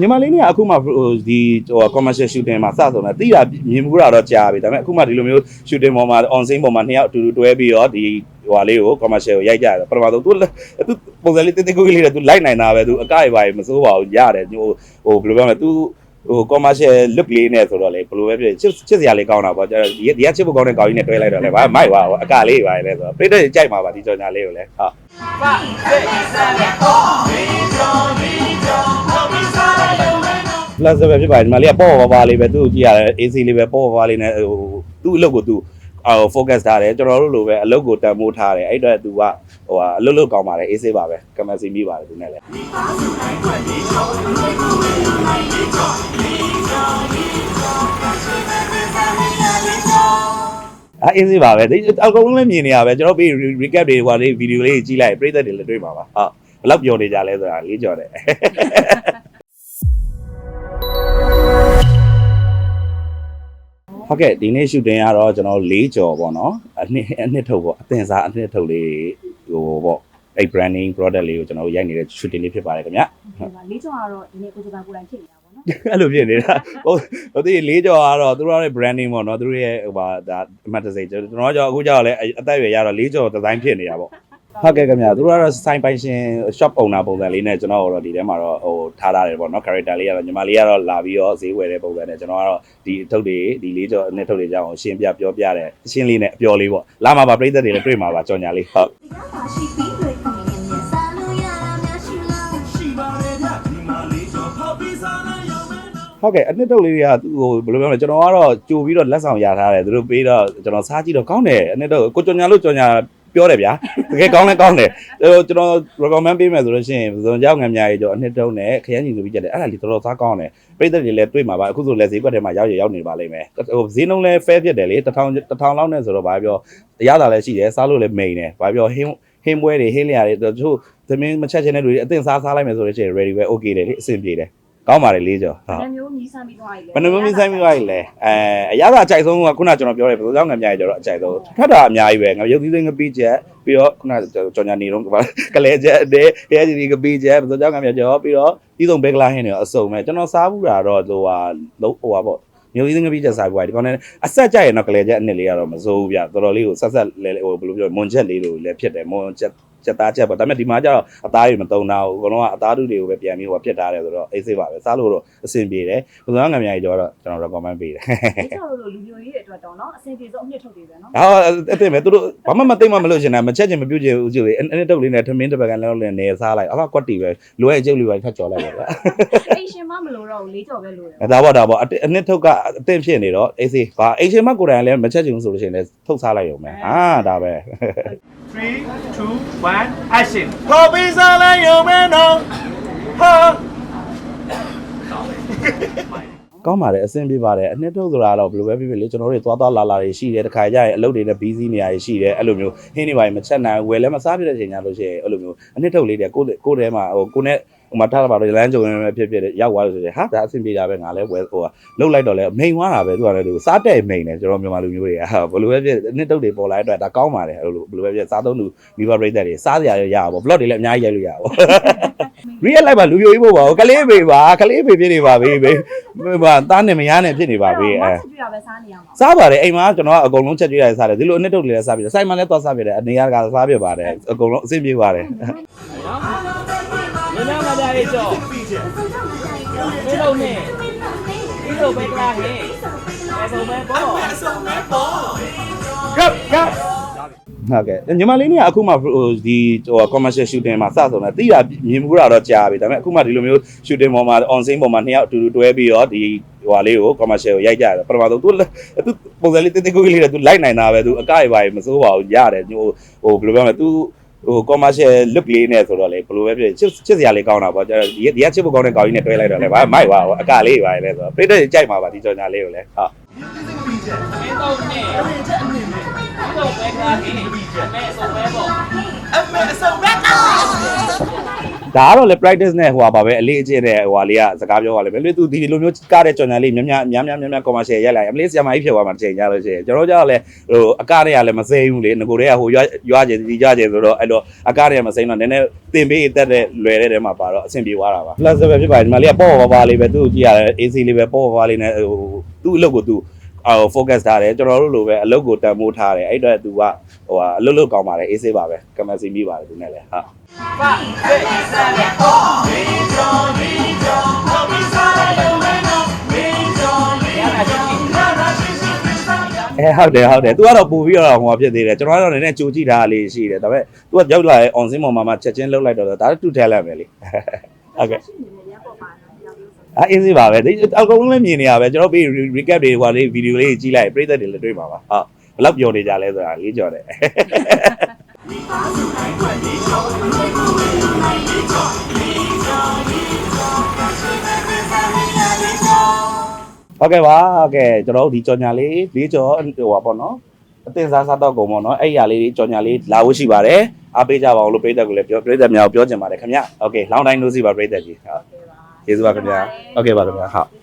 ညီမလေးเนี่ยအခုမှဟိုဒီဟို commercial shooting မှာစဆုံးတာတိတာမြင်မှုတာတော့ကြားပြီဒါပေမဲ့အခုမှဒီလိုမျိုး shooting ပေါ်မှာ on scene ပေါ်မှာနှစ်ယောက်အတူတူတွဲပြီးတော့ဒီဟိုဟာလေးကို commercial ကိုရိုက်ကြတယ်ပထမဆုံးသူသူပုံစံလေးတင်းတင်းကိုကြီးလေးနဲ့သူလိုက်နိုင်တာပဲသူအကရပါမစိုးပါဘူးရတယ်ဟိုဟိုဘယ်လိုပြောမလဲသူဟို commercial look လေးနဲ့ဆိုတော့လေဘယ်လိုပဲဖြစ်ချစ်ချစ်စရာလေးကောင်းတာပေါ့ဒီဒီကချစ်ဖို့ကောင်းတဲ့ကောင်ကြီးနဲ့တွဲလိုက်တော့လေဘာမိုက်ပါအကလေးပါလေဆိုတော့ပြည့်တဲ့ကြိုက်မှာပါဒီကြော်ညာလေးကိုလေဟုတ် plus ပဲဖြစ်ပါတယ်ဒီမှာလေးကပေါ့ပေါ့ပါပါလေးပဲသူ့ကိုကြည့်ရတယ် AC လေးပဲပေါ့ပေါ့ပါလေးနဲ့ဟိုသူ့အလုပ်ကိုသူအော် focus ထားတယ်ကျွန်တော်တို့လိုပဲအလုပ်ကိုတန်ဖိုးထားတယ်အဲ့တော့သူကဟိုဟာအလုပ်လုပ်ကောင်းပါတယ် AC ပါပဲကမစီမိပါတယ်သူနဲ့လည်းအဲ AC ပါပဲဒီအကုန်လုံးလည်းမြင်နေရပဲကျွန်တော်ပြီး recap တွေဟိုလေး video လေးကြည့်လိုက်ပြိသက်တွေလည်းတွေ့ပါပါဟုတ်ဘယ်လောက်ပြောနေကြလဲဆိုတာလေးကြော်တယ် ဟုတ်ကဲ့ဒီနေ့ shooting ကတော့ကျွန်တော်၄ကြော်ပေါ့နော်အနှစ်အနှစ်ထုတ်ပေါ့အသင်စားအနှစ်ထုတ်လေးဟိုပေါ့အဲ့ branding product လေးကိုကျွန်တော်တို့ရိုက်နေတဲ့ shooting လေးဖြစ်ပါတယ်ခင်ဗျဒီမှာလေးကျော်ကတော့ဒီနေ့ကိုစပန်ကိုယ်တိုင်ဖြစ်နေတာပေါ့နော်အဲ့လိုဖြစ်နေတာဟိုဟိုဒီ၄ကြော်ကတော့သူတို့ရဲ့ branding ပေါ့နော်သူတို့ရဲ့ဟိုပါဒါအမှတ်တစိကျွန်တော်ကြော်အခုကြော်လည်းအသက်အရွယ်ရတော့၄ကြော် design ဖြစ်နေတာပေါ့ ဟုတ်ကဲ့ခင်ဗျာသူတို့ကတော့ sign ပိုင်ရှင် shop owner ပုံစံလေးနဲ့ကျွန်တော်တို့ဒီထဲမှာတော့ဟိုထားထားတယ်ပေါ့နော် character လေးကတော့ညီမလေးကတော့လာပြီးတော့ဈေးဝယ်တဲ့ပုံစံနဲ့ကျွန်တော်ကတော့ဒီအထုပ်တွေဒီလေးကြော်အနှစ်ထုပ်တွေကြောင်းရှင်းပြပြောပြတဲ့အရှင်းလေးနဲ့အပျော်လေးပေါ့လာမှာပါပြိသက်တွေလည်းတွေ့မှာပါကြော်ညာလေးဟုတ်ရှိပြီးတွေ့ခွင့်နဲ့မြတ်စားလို့ရတာများရှိလားရှိပါတယ်ဗျဒီမှာလေးကျော်ဖောက်ပြီးစားလိုက်ရုံပဲနော်ဟုတ်ကဲ့အနှစ်တုပ်လေးတွေကသူ့ဟိုဘယ်လိုပြောမလဲကျွန်တော်ကတော့ကြိုပြီးတော့လက်ဆောင်ရထားတယ်သူတို့ပေးတော့ကျွန်တော်စားကြည့်တော့ကောင်းတယ်အနှစ်တုပ်ကိုကြော်ညာလို့ကြော်ညာ ပြောတယ်ဗျာတကယ်ကောင်းလဲကောင်းတယ်ဟိုကျွန်တော် recommend ပေးမယ်ဆိုလို့ရှိရင်ဇွန်ကြောက်ငံများကြီးကြောအနှစ်တုပ်နဲ့ခရမ်းညီလူပြီးကြတယ်အဲ့ဒါလေးတော်တော်စားကောင်းတယ်ပြိသက်တွေလည်းတွေ့မှာပါအခုဆိုလည်းဈေးကွက်ထဲမှာရောက်ရရောက်နေပါလိမ့်မယ်ဟိုဈေးနှုန်းလည်း fair ဖြစ်တယ်လေတစ်ထောင်တစ်ထောင်လောက်နဲ့ဆိုတော့ဗာပြောအရသာလည်းရှိတယ်စားလို့လည်းမိန်တယ်ဗာပြောဟင်းဟင်းပွဲတွေဟင်းလျာတွေတချို့သမင်းမချက်ချင်းတဲ့လူတွေအသင်စားစားလိုက်မယ်ဆိုလို့ရှိရင် ready ပဲ okay တယ်လေအဆင်ပြေတယ် ကောင်းပါတယ်လေးကျော်ဟုတ်။မျိုးမြည်ဆန်းပြီးသွားပြီလေဘယ်နှမျိုးမျိုးဆိုင်မျိုးရည်လဲအဲအရသာအကြိုက်ဆုံးကခုနကျွန်တော်ပြောတယ်ဘယ်လိုကြောင့်ငံများရကြတော့အကြိုက်ဆုံးထပ်တာအများကြီးပဲငါရုပ်သီးသိငပိချက်ပြီးတော့ခုနကြော်ညာနေတော့ကလဲချက်အတဲခဲကြီးဒီငပိချက်ဘယ်လိုကြောင့်ငံများကြောပြီးတော့ပြီးဆုံးဘက်ကလာဟင်းတွေအစုံပဲကျွန်တော်စားဘူးတာတော့ဟိုဟာလုံးဟိုဟာပေါ့မျိုးသီးငပိချက်စားဘူးပါဒီကောင်နဲ့အဆက်ကြရင်တော့ကလဲချက်အနှစ်လေးကတော့မစိုးဘူးဗျတော်တော်လေးကိုဆက်ဆက်လဲဟိုဘယ်လိုပြောမွန်ချက်လေးလိုလည်းဖြစ်တယ်မွန်ချက် ချက်သားချက်ပေါ့ဒါပေမဲ့ဒီမှာကျတော့အသားတွေမတုံတာဘူးဘုံတော့အသားတူတွေကိုပဲပြန်ပြီးဟိုဖြစ်ထားတယ်ဆိုတော့အေးဆေးပါပဲစားလို့တော့အဆင်ပြေတယ်ဘုံကငံများကြီးတော့ကျွန်တော် recommend ပေးတယ်။လေးကျော်တို့လိုလူမျိုးကြီးတွေအတွက်တော့နော်အဆင်ပြေဆုံးအနှစ်ထုတ်တွေပဲနော်ဟာအဲ့တင်မဲ့သူတို့ဘာမှမသိမှမလို့ရှင်တာမချက်ချင်မပြုတ်ချင်ဦးကျလေအဲ့အဲ့တုပ်လေးနဲ့ထမင်းတစ်ပတ်ကန်လောက်လည်းနေစားလိုက်အခါကွက်တီပဲလိုရဲ့အကျုပ်လေးပဲထပ်ကြော်လိုက်ပါလား။အိမ်ရှင်မမလို့တော့ဘူးလေးကျော်ပဲလို့ရတယ်ဒါပေါ့ဒါပေါ့အအနှစ်ထုတ်ကအသင့်ဖြစ်နေတော့အေးစေးဘာအိမ်ရှင်မကိုယ်တိုင်လည်းမချက်ချင်ဘူးဆိုလို့ရှိရင်လည်းထုတ်စားလိုက်ရုံပဲဟာဒါပဲ3 2 1 action ဖောက်ပြီးစားလိုက်ရုံပဲနော်ဟာကောင်းပါတယ်အဆင်ပြေပါတယ်အနှစ်ထုတ်ဆိုတာတော့ဘယ်လိုပဲဖြစ်ဖြစ်လေကျွန်တော်တို့သွားသွားလာလာတွေရှိတယ်တခါကြရင်အလုပ်တွေနဲ့ busy နေရာတွေရှိတယ်အဲ့လိုမျိုးဟင်းနေပါရင်မချက်နိုင်ဝယ်လည်းမစားပြတဲ့အချိန်ညာလို့ရှိရင်အဲ့လိုမျိုးအနှစ်ထုတ်လေးတွေကိုကိုထဲမှာဟိုကိုနဲ့ ဟိုမှာထားတာပါတော့လမ်းကြုံနေပဲဖြစ်ဖြစ်ရောက်သွားလို့ဆိုရင်ဟာဒါအဆင်ပြေတာပဲငါလည်းဝယ်ဟိုကလှုပ်လိုက်တော့လဲမိန်သွားတာပဲသူကလည်းသူစားတဲ့မိန်တယ်ကျွန်တော်မြန်မာလူမျိုးတွေကဟာဘယ်လိုပဲဖြစ်အနှစ်ထုတ်တွေပေါ်လာတဲ့အတွက်ဒါကောင်းပါတယ်အဲ့လိုဘယ်လိုပဲဖြစ်စားသုံးလူမိဘပြိတ္တတွေစားစရာရရပါဘော blog တွေလည်းအများကြီးရိုက်လို့ရပါဘော real life မှာလူပြိုကြီးဖို့ပါဘောကလေးပေပါကလေးပေဖြစ်နေပါပြီဘေးဟာသားနဲ့မယားနဲ့ဖြစ်နေပါပြီအဲ။ကြွရပဲစားနေရမှာ စားပါတယ်အိမ်မှာကျွန်တော်ကအကုန်လုံးချက်ကျွေးရတယ်စားတယ်ဒီလိုအနှစ်ထုတ်လေးလည်းစားပြတယ်စိုက်မှလည်းသွားစားပြတယ်အနေရကစားပြပါတယ်အကုန်လုံးအဆင်ပြေပါတယ် ဘယ်မှာကြာရေးကြောဒီလိုနဲ့ဒီလိုပဲကြားဟဲ့အဲဆိုမဲ့ပေါ့အဲဆိုမဲ့ပေါ့ကပ်ကပ်ဟုတ်ကဲ့ညီမလေးနေကအခုမှဒီဟို commercial shooting မှာစဆုံးတာတိတာမြင်မှုတာတော့ကြာပြီဒါပေမဲ့အခုမှဒီလိုမျိုး shooting ပေါ်မှာ on scene ပေါ်မှာနှစ်ယောက်အတူတူတွဲပြီးတော့ဒီဟိုဟာလေးကို commercial ကိုရိုက်ကြတယ်ပထမဆုံး तू तू ပုံစံလေးတင်းတင်းကိုကိုလေးနဲ့ तू လိုက်နိုင်တာပဲ तू အကရပါရင်မစိုးပါဘူးရတယ်ဟိုဟိုဘယ်လိုပြောမလဲ तू ဟို commercial look လေးနဲ့ဆိုတော့လေဘယ်လိုပဲဖြစ်ချစ်ချစ်စရာလေးကောင်းတာပေါ့ဒီဒီကချစ်ဖို့ကောင်းတဲ့ကောင်ကြီးနဲ့တွဲလိုက်တော့လေဘာမိုက်ပါအကလေးပါလေဆိုတော့ပြိတ္တကြိုက်မှာပါဒီကြော်ညာလေးကိုလေဟုတ်မင်းတို့နဲ့ဒီလိုပဲကလာဟဲ့အဲဆိုပဲပေါ့အမေအဆုံးပဲနော် ဒါကတော့လေ practice နဲ့ဟိုပါပဲအလေးအကျင့်နဲ့ဟိုဟာလေးကစကားပြောပါလိမ့်မယ်လေသူဒီလိုမျိုးကားတဲ့ကြော်ညာလေးများများများများများများ commercial ရက်လိုက်အမလေးဆီယမကြီးဖြစ်သွားမှာတစ်ချိန်ကြလို့ရှိရင်ကျွန်တော်တို့ကြောက်လဲဟိုအကားတွေကလည်းမစိမ့်ဘူးလေငကိုတွေကဟိုရွာရွာကျင်ဒီကြကျင်ဆိုတော့အဲ့တော့အကားတွေကမစိမ့်တော့နည်းနည်းတင်ပေးတက်တဲ့လွယ်တဲ့တဲမှာပါတော့အဆင်ပြေသွားတာပါ plus ပဲဖြစ်ပါတယ်ဒီမှာလေးကပေါ့ပါပါလေးပဲသူ့ကိုကြည့်ရတယ် AC လေးပဲပေါ့ပါပါလေးနဲ့ဟိုသူ့အလုပ်ကိုသူ အော် focus ထားတယ်ကျွန်တော်တို့လိုပဲအလုပ်ကိုတန်ဖိုးထားတယ်အဲ့တော့သူကဟိုဟာအလုပ်လုပ်ကောင်းပါတယ် AC ပါပဲကမစီမိပါတယ်သူနဲ့လည်းဟုတ်ပါဖေးစမ်းရတာရှိရှိအဲဟုတ်တယ်ဟုတ်တယ် तू ကတော့ပို့ပြီးတော့ဟိုမှာဖြစ်သေးတယ်ကျွန်တော်ကတော့နည်းနည်းကြိုကြည့်တာလေးရှိတယ်ဒါပေမဲ့ तू ကရောက်လာရဲ့ on scene ပေါ်မှာမှချက်ချင်းလှုပ်လိုက်တော့ဒါတူ talent ပဲလေဟုတ်ကဲ့ အာအင်းစီပါပဲဒီအကုန်လုံးလည်းမြင်နေရပဲကျွန်တော်ပြီး recap တွေဟိုလေးဗီဒီယိုလေးကြီးလိုက်ပြည်သက်တွေလည်းတွေ့ပါပါဟုတ်ဘယ်လောက်ပြောနေကြလဲဆိုတာလေးကြော်တယ်ဟုတ်ကဲ့ပါဟုတ်ကဲ့ကျွန်တော်တို့ဒီကြော်ညာလေးလေးကြော်ဟိုပါပေါ့နော်အတင်စားစားတော့ကုန်ပေါ့နော်အဲ့ဒီဟာလေးကြော်ညာလေးလာဖို့ရှိပါတယ်အားပေးကြပါအောင်လို့ပြည်သက်ကိုလည်းပြောပြည်သက်များကိုပြောချင်ပါတယ်ခင်ဗျဟုတ်ကဲ့လောင်းတိုင်းလို့စီပါပြည်သက်ကြီးဟုတ် ကျေးဇူးပါခင်ဗျဟုတ်ကဲ့ပါခင်ဗျဟုတ်